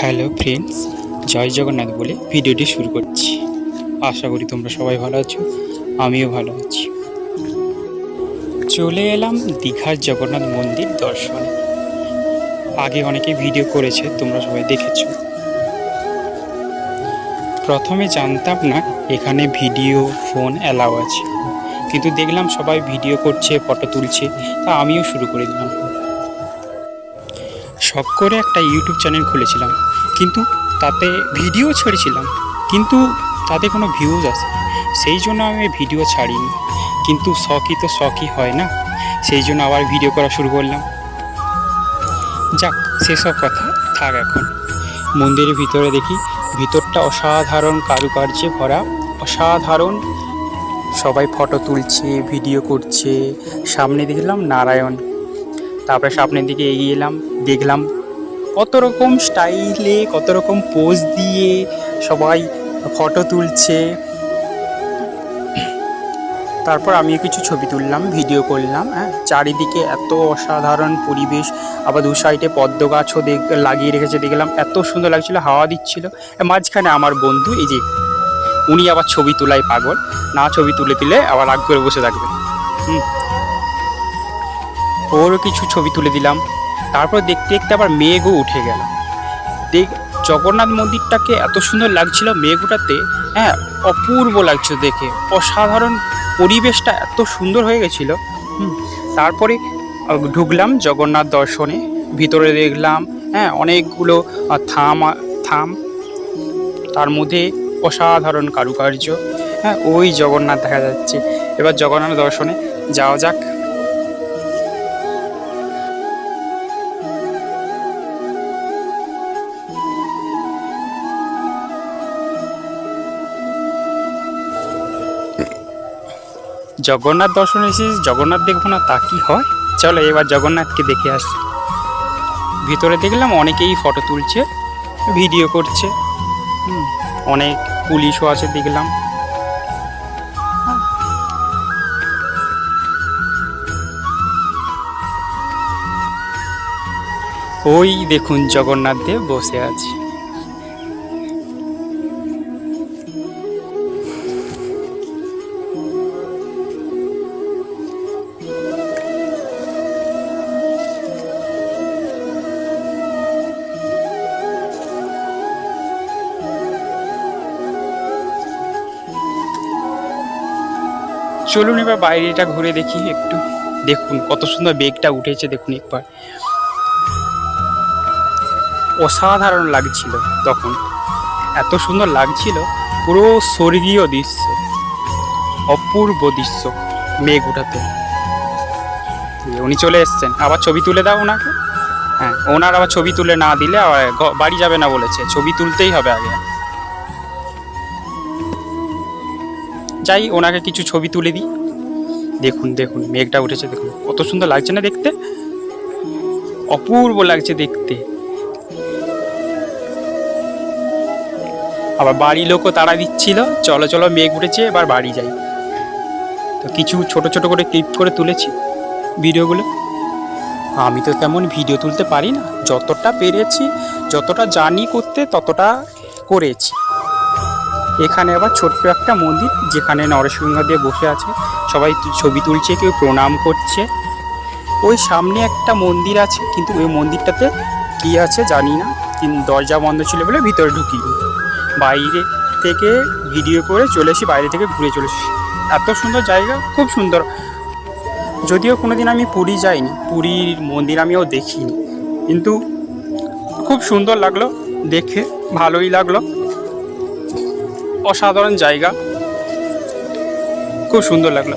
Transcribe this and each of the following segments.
Hello friends, জয় জগন্নাথ বলে ভিডিওটি শুরু করছি। আশা করি তোমরা সবাই ভালো আছো, আমিও ভালো আছি। চলে এলাম দীঘার জগন্নাথ মন্দির দর্শনে। আগে অনেকে ভিডিও করেছে, তোমরা সবাই দেখেছ। প্রথমে জানতাম না, এখানে ভিডিও, ফোন অ্যালাউ আছে। কিন্তু দেখলাম সবাই ভিডিও করছে, ফটো তুলছে, তা আমিও শুরু করে দিলাম। শখ করে একটা ইউটিউব চ্যানেল খুলেছিলাম। কিন্তু তাতে ভিডিও ছেড়েছিলাম। কিন্তু তাতে কোনো ভিউজ আসে সেই জন্য আমি ভিডিও ছাড়িনি। কিন্তু শখই তো শখই হয় না। সেই জন্য আবার ভিডিও করা শুরু করলাম। যাক, সেসব কথা থাক এখন। মন্দিরের ভিতরে দেখি, ভিতরটা অসাধারণ কারুকার্যে ভরা, অসাধারণ। সবাই ফটো তুলছে ভিডিও করছে। সামনে দেখলাম নারায়ণ। তারপরে সামনের দিকে এগিয়ে এলাম, দেখলাম কত রকম স্টাইলে, কত রকম পোজ দিয়ে সবাই ফটো তুলছে। তারপর আমিও কিছু ছবি তুললাম ভিডিও করলাম হ্যাঁ। চারিদিকে এত অসাধারণ পরিবেশ, আবার দু সাইডে পদ্ম গাছও দেখ, লাগিয়ে রেখেছে, দেখলাম এত সুন্দর লাগছিল, হাওয়া দিচ্ছিল। মাঝখানে আমার বন্ধু, এই যে উনি আবার ছবি তোলায় পাগল, না ছবি তুলে দিলে আবার রাগ করে বসে থাকবে। হুম। ওরও কিছু ছবি তুলে দিলাম। তারপর দেখতে দেখতে আবার মেঘও উঠে গেল। দেখ, জগন্নাথ মন্দিরটাকে এত সুন্দর লাগছিল মেঘ উঠাতে হ্যাঁ অপূর্ব লাগছিল দেখে। অসাধারণ পরিবেশটা এত সুন্দর হয়ে গেছিল। তারপরে ঢুকলাম জগন্নাথ দর্শনে। ভিতরে দেখলাম হ্যাঁ অনেকগুলো থাম থাম। তার মধ্যে অসাধারণ কারুকার্য। হ্যাঁ ওই জগন্নাথ দেখা যাচ্ছে। এবার জগন্নাথ দর্শনে যাওয়া যাক। জগন্নাথ দর্শনে এসে জগন্নাথ দেখব না, তা কি হয়? চলো এবার জগন্নাথকে দেখে আসি। ভিতরে দেখলাম অনেকেই ফটো তুলছে ভিডিও করছে। অনেক পুলিশও আছে দেখলাম। ওই দেখুন জগন্নাথ দেব বসে আছে। চলুন এবার বাইরেটা ঘুরে দেখি একটু। দেখুন, কত সুন্দর বেগটা উঠেছে, দেখুন একবার। অসাধারণ লাগছিল তখন। এত সুন্দর লাগছিল, পুরো স্বর্গীয় দৃশ্য, অপূর্ব দৃশ্য মেঘ উঠাতে উনি চলে এসছেন। আবার ছবি তুলে দাও ওনাকে। হ্যাঁ ওনার আবার ছবি তুলে না দিলে আবার বাড়ি যাবে না বলেছে। ছবি তুলতেই হবে আগে। যাই ওনাকে কিছু ছবি তুলে দিই। দেখুন দেখুন, মেঘটা উঠেছে, দেখুন। কত সুন্দর লাগছে না দেখতে? অপূর্ব লাগছে দেখতে। আবার বাড়ি লোকও তাড়া দিচ্ছিল। চলো চলো, মেঘ উঠেছে, এবার বাড়ি যাই। তো কিছু ছোট ছোট করে ক্লিপ করে তুলেছি ভিডিওগুলো। আমি তো তেমন ভিডিও তুলতে পারি না। যতটা পেরেছি, যতটা জানি করতে, ততটা করেছি। এখানে আবার ছোট্ট একটা মন্দির যেখানে নরসিংহদেব বসে আছে। সবাই ছবি তুলছে, কেউ প্রণাম করছে। ওই সামনে একটা মন্দির আছে, কিন্তু ওই মন্দিরটাতে কি আছে জানি না। কিন্তু দরজা বন্ধ ছিল বলে ভিতরে ঢুকিনি বাইরে থেকে ভিডিও করে চলে এসি বাইরে থেকে ঘুরে চলে এসেছি। এত সুন্দর জায়গা, খুব সুন্দর। যদিও কোনো দিন আমি পুরী যাইনি, পুরীর মন্দির আমিও দেখিনি। কিন্তু খুব সুন্দর লাগল, দেখে ভালোই লাগল। অসাধারণ জায়গা। খুব সুন্দর লাগল।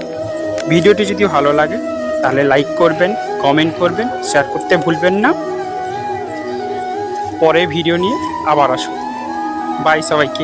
ভিডিওটি যদি ভালো লাগে, তাহলে লাইক করবেন কমেন্ট করবেন শেয়ার করতে ভুলবেন না। পরে ভিডিও নিয়ে আবার আসুন বাই সবাইকে।